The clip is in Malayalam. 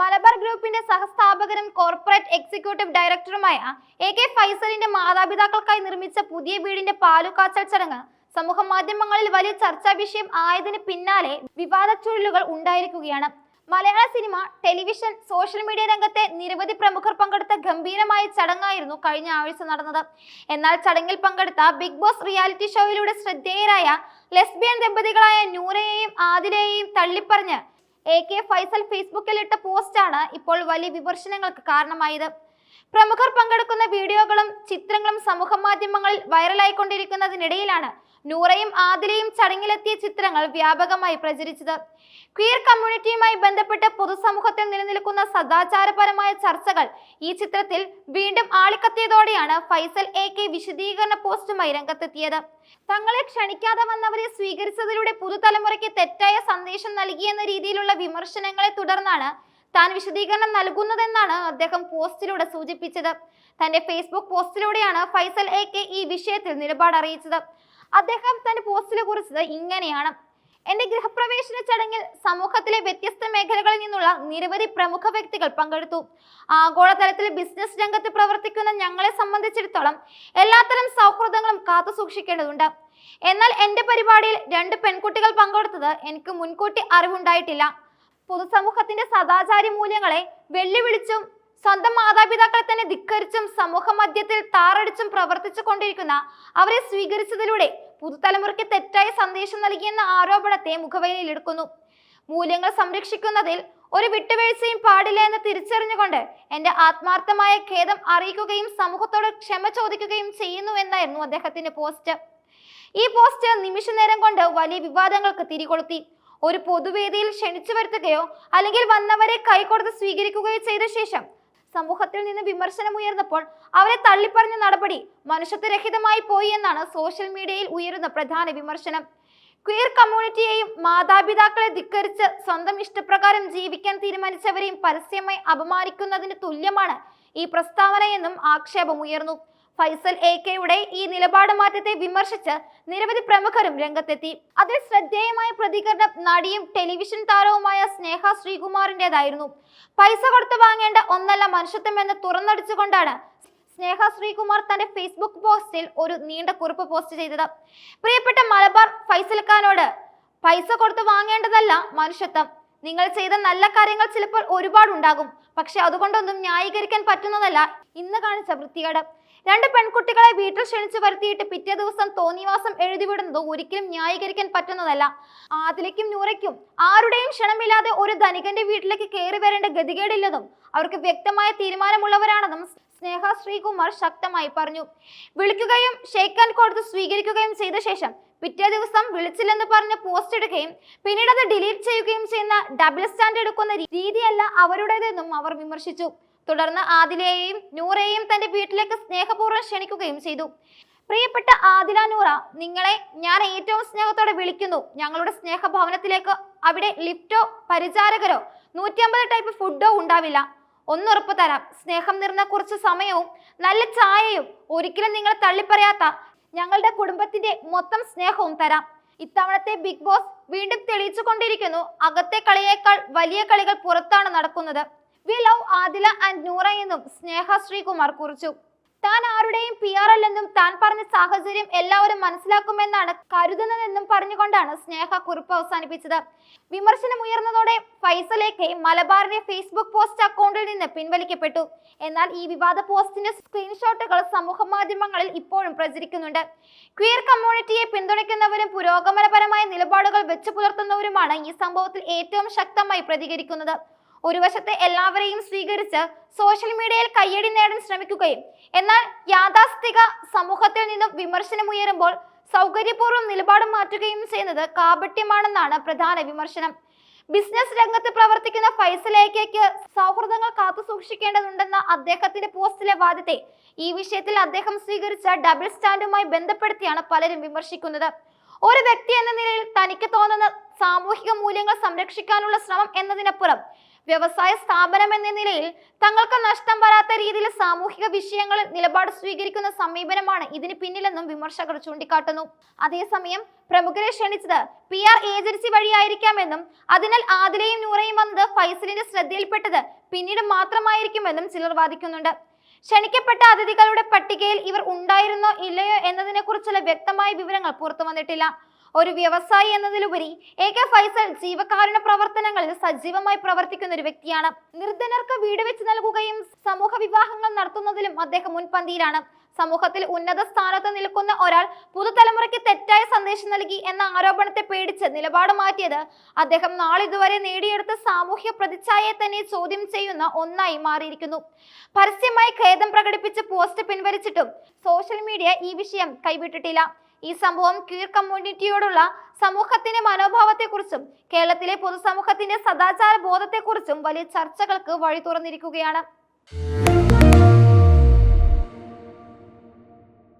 മലബാർ ഗ്രൂപ്പിന്റെ സഹസ്ഥാപകനും കോർപ്പറേറ്റ് എക്സിക്യൂട്ടീവ് ഡയറക്ടറുമായ എ കെ ഫൈസലിന്റെ മാതാപിതാക്കൾക്കായി നിർമ്മിച്ച പുതിയ വീടിന്റെ പാലുകാച്ചൽ ചടങ്ങ് സമൂഹ മാധ്യമങ്ങളിൽ വലിയ ചർച്ചാ വിഷയം ആയതിന് പിന്നാലെ വിവാദ ചുഴലുകൾ ഉണ്ടായിരിക്കുകയാണ്. മലയാള സിനിമ ടെലിവിഷൻ സോഷ്യൽ മീഡിയ രംഗത്തെ നിരവധി പ്രമുഖർ പങ്കെടുത്ത ഗംഭീരമായ ചടങ്ങായിരുന്നു കഴിഞ്ഞ ആഴ്ച നടന്നത്. എന്നാൽ ചടങ്ങിൽ പങ്കെടുത്ത ബിഗ് ബോസ് റിയാലിറ്റി ഷോയിലൂടെ ശ്രദ്ധേയരായ ലെസ്ബിയൻ ദമ്പതികളായ നൂറയെയും ആദിലയെയും തള്ളിപ്പറഞ്ഞ് എ കെ ഫൈസൽ ഇട്ട പോസ്റ്റാണ് ഇപ്പോൾ വലിയ വിമർശനങ്ങൾക്ക് കാരണമായത്. പ്രമുഖർ പങ്കെടുക്കുന്ന വീഡിയോകളും ചിത്രങ്ങളും സമൂഹ മാധ്യമങ്ങളിൽ വൈറലായിക്കൊണ്ടിരിക്കുന്നതിനിടയിലാണ് നൂറയും ആദിലയും ചടങ്ങിലെത്തിയ ചിത്രങ്ങൾ വ്യാപകമായി പ്രചരിച്ചത്. ക്വീർ കമ്മ്യൂണിറ്റിയുമായി ബന്ധപ്പെട്ട് പൊതുസമൂഹത്തിൽ നിലനിൽക്കുന്ന സദാചാരപരമായ ചർച്ചകൾ ഈ ചിത്രത്തിൽ വീണ്ടും ആളിക്കത്തിയതോടെയാണ് ഫൈസൽ എ കെ വിശദീകരണ പോസ്റ്റുമായി രംഗത്തെത്തിയത്. തങ്ങളെ ക്ഷണിക്കാതെ വന്നവരെ സ്വീകരിച്ചതിലൂടെ പുതുതലമുറയ്ക്ക് തെറ്റായ സന്ദേശം നൽകി എന്ന രീതിയിലുള്ള വിമർശനങ്ങളെ തുടർന്നാണ് താൻ വിശദീകരണം നൽകുന്നതെന്നാണ് അദ്ദേഹം പോസ്റ്റിലൂടെ സൂചിപ്പിച്ചത്. തന്റെ ഫേസ്ബുക്ക് പോസ്റ്റിലൂടെയാണ് ഫൈസൽ എ കെ ഈ വിഷയത്തിൽ നിലപാട് അറിയിച്ചത്. അദ്ദേഹം തന്റെ പോസ്റ്റിനെ കുറിച്ചത് ഇങ്ങനെയാണ്. എന്റെ ഗൃഹപ്രവേശന ചടങ്ങിൽ സമൂഹത്തിലെ വ്യത്യസ്ത മേഖലകളിൽ നിന്നുള്ള നിരവധി പ്രമുഖ വ്യക്തികൾ പങ്കെടുത്തു. ആഗോളതലത്തിൽ ബിസിനസ് രംഗത്ത് പ്രവർത്തിക്കുന്ന ഞങ്ങളെ സംബന്ധിച്ചിടത്തോളം എല്ലാത്തരം സൗഹൃദങ്ങളും കാത്തു സൂക്ഷിക്കേണ്ടതുണ്ട് എന്നാൽ എന്റെ പരിപാടിയിൽ രണ്ട് പെൺകുട്ടികൾ പങ്കെടുത്തത് എനിക്ക് മുൻകൂട്ടി അറിവുണ്ടായിട്ടില്ല. പൊതുസമൂഹത്തിന്റെ സദാചാരി മൂല്യങ്ങളെ വെല്ലുവിളിച്ചും സ്വന്തം മാതാപിതാക്കളെ തന്നെ ധിക്കരിച്ചും സമൂഹ മധ്യത്തിൽ താറടിച്ചും പ്രവർത്തിച്ചു കൊണ്ടിരിക്കുന്ന അവരെ സ്വീകരിച്ചതിലൂടെ പുതുതലമുറയ്ക്ക് തെറ്റായ സന്ദേശം നൽകിയെന്ന ആരോപണത്തെ മുഖവേലിയിലെടുക്കുന്നു മൂല്യങ്ങൾ സംരക്ഷിക്കുന്നതിൽ ഒരു വിട്ടുവീഴ്ചയും പാടില്ല എന്ന് തിരിച്ചറിഞ്ഞുകൊണ്ട് എന്റെ ആത്മാർത്ഥമായ ഖേദം അറിയിക്കുകയും സമൂഹത്തോട് ക്ഷമ ചോദിക്കുകയും ചെയ്യുന്നു എന്നായിരുന്നു അദ്ദേഹത്തിന്റെ പോസ്റ്റ്. ഈ പോസ്റ്റ് നിമിഷ നേരം കൊണ്ട് വലിയ വിവാദങ്ങൾക്ക് തിരികൊളുത്തി. ഒരു പൊതുവേദിയിൽ ക്ഷണിച്ചു വരുത്തുകയോ അല്ലെങ്കിൽ വന്നവരെ കൈകൊടുത്ത് സ്വീകരിക്കുകയോ ചെയ്ത ശേഷം സമൂഹത്തിൽ നിന്ന് വിമർശനം ഉയർന്നപ്പോൾ അവരെ തള്ളിപ്പറഞ്ഞ നടപടി മനുഷ്യത്വരഹിതമായി പോയി എന്നാണ് സോഷ്യൽ മീഡിയയിൽ ഉയരുന്ന പ്രധാന വിമർശനം. ക്വീർ കമ്മ്യൂണിറ്റിയെയും മാതാപിതാക്കളെ ധിക്കരിച്ച് സ്വന്തം ഇഷ്ടപ്രകാരം ജീവിക്കാൻ തീരുമാനിച്ചവരെയും പരസ്യമായി അപമാനിക്കുന്നതിന് തുല്യമാണ് ഈ പ്രസ്താവന പ്രസ്താവനയെന്നും ആക്ഷേപമുയർന്നു. ഫൈസൽ എ കെയുടെ ഈ നിലപാട് മാറ്റത്തെ വിമർശിച്ച് നിരവധി പ്രമുഖരും രംഗത്തെത്തി. അതിൽ ശ്രദ്ധേയമായ പ്രതികരണം നടിയും ടെലിവിഷൻ താരവുമായ സ്നേഹ ശ്രീകുമാറിന്റെതായിരുന്നു പൈസ കൊടുത്ത് വാങ്ങേണ്ട ഒന്നല്ല മനുഷ്യത്വം എന്ന് തുറന്നടിച്ചുകൊണ്ടാണ് സ്നേഹ ശ്രീകുമാർ തന്റെ ഫേസ്ബുക്ക് പോസ്റ്റിൽ ഒരു നീണ്ട കുറിപ്പ് പോസ്റ്റ് ചെയ്തത്. പ്രിയപ്പെട്ട മലബാർ ഫൈസൽ ഖാനോട് പൈസ കൊടുത്ത് വാങ്ങേണ്ടതല്ല മനുഷ്യത്വം. നിങ്ങൾ ചെയ്ത നല്ല കാര്യങ്ങൾ ചിലപ്പോൾ ഒരുപാടുണ്ടാകും. പക്ഷെ അതുകൊണ്ടൊന്നും ന്യായീകരിക്കാൻ പറ്റുന്നതല്ല ഇന്ന് കാണിച്ച വൃത്തികേട്. രണ്ട് പെൺകുട്ടികളെ വീട്ടിൽ ക്ഷണിച്ചു വരുത്തിയിട്ട് പിറ്റേ ദിവസം തോന്നിവാസം എഴുതിവിടുന്നത് ഒരിക്കലും ന്യായീകരിക്കാൻ പറ്റുന്നതല്ല. ആദിലയ്ക്കും നൂറയ്ക്കും ആരുടെയും ക്ഷണമില്ലാതെ ഒരു ധനികന്റെ വീട്ടിലേക്ക് കയറി വരേണ്ട ഗതികേടില്ലെന്നും അവർക്ക് വ്യക്തമായ തീരുമാനമുള്ളവരാണെന്നും സ്നേഹ ശ്രീകുമാർ ശക്തമായി പറഞ്ഞു. വിളിക്കുകയും ഷെയ്ക്കാൻ കൊടുത്ത് സ്വീകരിക്കുകയും ചെയ്ത ശേഷം പിറ്റേ ദിവസം വിളിച്ചില്ലെന്ന് പറഞ്ഞ് പോസ്റ്റ് ഇടുകയും പിന്നീട് അത് ഡിലീറ്റ് ചെയ്യുകയും ചെയ്യുന്ന ഡബിൾ സ്റ്റാൻഡ് എടുക്കുന്ന രീതിയല്ല അവരുടേതെന്നും അവർ വിമർശിച്ചു. തുടർന്ന് ആദിലയെയും നൂറയെയും തന്റെ വീട്ടിലേക്ക് സ്നേഹപൂർവം ക്ഷണിക്കുകയും ചെയ്തു. പ്രിയപ്പെട്ട ആദില നൂറ നിങ്ങളെ ഞാൻ ഏറ്റവും സ്നേഹത്തോടെ വിളിക്കുന്നു. ഞങ്ങളുടെ സ്നേഹഭവനത്തിലേക്ക് അവിടെ ലിഫ്റ്റോ പരിചാരകരോ നൂറ്റിയമ്പത് ടൈപ്പ് ഫുഡോ ഉണ്ടാവില്ല. ഒന്നുറപ്പ് തരാം. സ്നേഹം നിറഞ്ഞ കുറച്ച് സമയവും നല്ല ചായയും ഒരിക്കലും നിങ്ങൾ തള്ളിപ്പറയാത്ത ഞങ്ങളുടെ കുടുംബത്തിന്റെ മൊത്തം സ്നേഹവും തരാം. ഇത്തവണത്തെ ബിഗ് ബോസ് വീണ്ടും തെളിയിച്ചു കൊണ്ടിരിക്കുന്നു അകത്തെ കളിയേക്കാൾ വലിയ കളികൾ പുറത്താണ് നടക്കുന്നത്. We love Adila and Noora എന്നും സ്നേഹ ശ്രീകുമാർ കുറിച്ചു. താൻ ആരുടെയും പി ആർ അല്ലെന്നും താൻ പറഞ്ഞ സാഹചര്യം എല്ലാവരും മനസ്സിലാക്കുമെന്നാണ് കരുതുന്നതെന്നും പറഞ്ഞുകൊണ്ടാണ് സ്നേഹ കുറിപ്പ് അവസാനിപ്പിച്ചത്. വിമർശനം ഉയർന്നതോടെ ഫൈസലേക്ക് മലബാറിന്റെ ഫേസ്ബുക്ക് പോസ്റ്റ് അക്കൗണ്ടിൽ നിന്ന് പിൻവലിക്കപ്പെട്ടു. എന്നാൽ ഈ വിവാദ പോസ്റ്റിന്റെ സ്ക്രീൻഷോട്ടുകൾ സമൂഹ മാധ്യമങ്ങളിൽ ഇപ്പോഴും പ്രചരിക്കുന്നുണ്ട്. ക്വിയർ കമ്മ്യൂണിറ്റിയെ പിന്തുണയ്ക്കുന്നവരും പുരോഗമനപരമായ നിലപാടുകൾ വെച്ചു പുലർത്തുന്നവരുമാണ് ഈ സംഭവത്തിൽ ഏറ്റവും ശക്തമായി പ്രതികരിക്കുന്നത്. ഒരു വശത്ത് എല്ലാവരെയും സ്വീകരിച്ച് സോഷ്യൽ മീഡിയയിൽ കയ്യടി നേടാൻ ശ്രമിക്കുകയും. എന്നാൽ യാഥാസ്ഥിക സമൂഹത്തിൽ നിന്നും വിമർശനമുയരുമ്പോൾ സൗകര്യപൂർവം നിലപാട് മാറ്റുകയും ചെയ്യുന്നത് കാപട്യമാണെന്നാണ് പ്രധാന വിമർശനം. ബിസിനസ് രംഗത്ത് പ്രവർത്തിക്കുന്ന ഫൈസൽ ഫൈസലേക്കയ്ക്ക് സൗഹൃദങ്ങൾ കാത്തു സൂക്ഷിക്കേണ്ടതുണ്ടെന്ന അദ്ദേഹത്തിന്റെ പോസ്റ്റിലെ വാദത്തെ ഈ വിഷയത്തിൽ അദ്ദേഹം സ്വീകരിച്ച ഡബിൾ സ്റ്റാൻഡുമായി ബന്ധപ്പെടുത്തിയാണ് പലരും വിമർശിക്കുന്നത്. ഒരു വ്യക്തി എന്ന നിലയിൽ തനിക്ക് തോന്നുന്ന സാമൂഹിക മൂല്യങ്ങൾ സംരക്ഷിക്കാനുള്ള ശ്രമം എന്നതിനപ്പുറം വ്യവസായ സ്ഥാപനം എന്ന നിലയിൽ തങ്ങൾക്ക് നഷ്ടം വരാത്ത രീതിയിൽ സാമൂഹിക വിഷയങ്ങളിൽ നിലപാട് സ്വീകരിക്കുന്ന സമീപനമാണ് ഇതിന് പിന്നിലെന്നും വിമർശകർ ചൂണ്ടിക്കാട്ടുന്നു. അതേസമയം പ്രമുഖരെ ക്ഷണിച്ചത് പി ആർ ഏജൻസി വഴിയായിരിക്കാമെന്നും അതിനാൽ ആദിലയും നൂറയും വന്നത് ഫൈസലിന്റെ ശ്രദ്ധയിൽപ്പെട്ടത് പിന്നീട് മാത്രമായിരിക്കുമെന്നും ചിലർ വാദിക്കുന്നുണ്ട്. ക്ഷണിക്കപ്പെട്ട അതിഥികളുടെ പട്ടികയിൽ ഇവർ ഉണ്ടായിരുന്നോ ഇല്ലയോ എന്നതിനെ കുറിച്ചുള്ള വ്യക്തമായ വിവരങ്ങൾ പുറത്തു വന്നിട്ടില്ല. ഒരു വ്യവസായി എന്നതിലുപരി എ കെ ഫൈസൽ ജീവകാരുണ്യ പ്രവർത്തനങ്ങളിൽ സജീവമായി പ്രവർത്തിക്കുന്ന ഒരു വ്യക്തിയാണ്. നിർധനർക്ക് വീട് വെച്ച് നൽകുകയും സമൂഹ വിവാഹങ്ങൾ നടത്തുന്നതിലും അദ്ദേഹം മുൻപന്തിയിലാണ്. സമൂഹത്തിൽ ഉന്നത സ്ഥാനത്ത് നിൽക്കുന്ന ഒരാൾ പുതുതലമുറയ്ക്ക് തെറ്റായ സന്ദേശം നൽകി എന്ന ആരോപണത്തെ പേടിച്ച് നിലപാട് മാറ്റിയത് അദ്ദേഹം നാളിതുവരെ നേടിയെടുത്ത സാമൂഹ്യ പ്രതിച്ഛായയെ തന്നെ ചോദ്യം ചെയ്യുന്ന ഒന്നായി മാറിയിരിക്കുന്നു. പരസ്യമായി ഖേദം പ്രകടിപ്പിച്ച് പോസ്റ്റ് പിൻവലിച്ചിട്ടും സോഷ്യൽ മീഡിയ ഈ വിഷയം കൈവിട്ടിട്ടില്ല. ഈ സംഭവം ക്യൂർ കമ്മ്യൂണിറ്റിയോടുള്ള സമൂഹത്തിന്റെ മനോഭാവത്തെക്കുറിച്ചും കേരളത്തിലെ പൊതുസമൂഹത്തിന്റെ സദാചാര ബോധത്തെക്കുറിച്ചും വലിയ ചർച്ചകൾക്ക് വഴി തുറന്നിരിക്കുകയാണ്.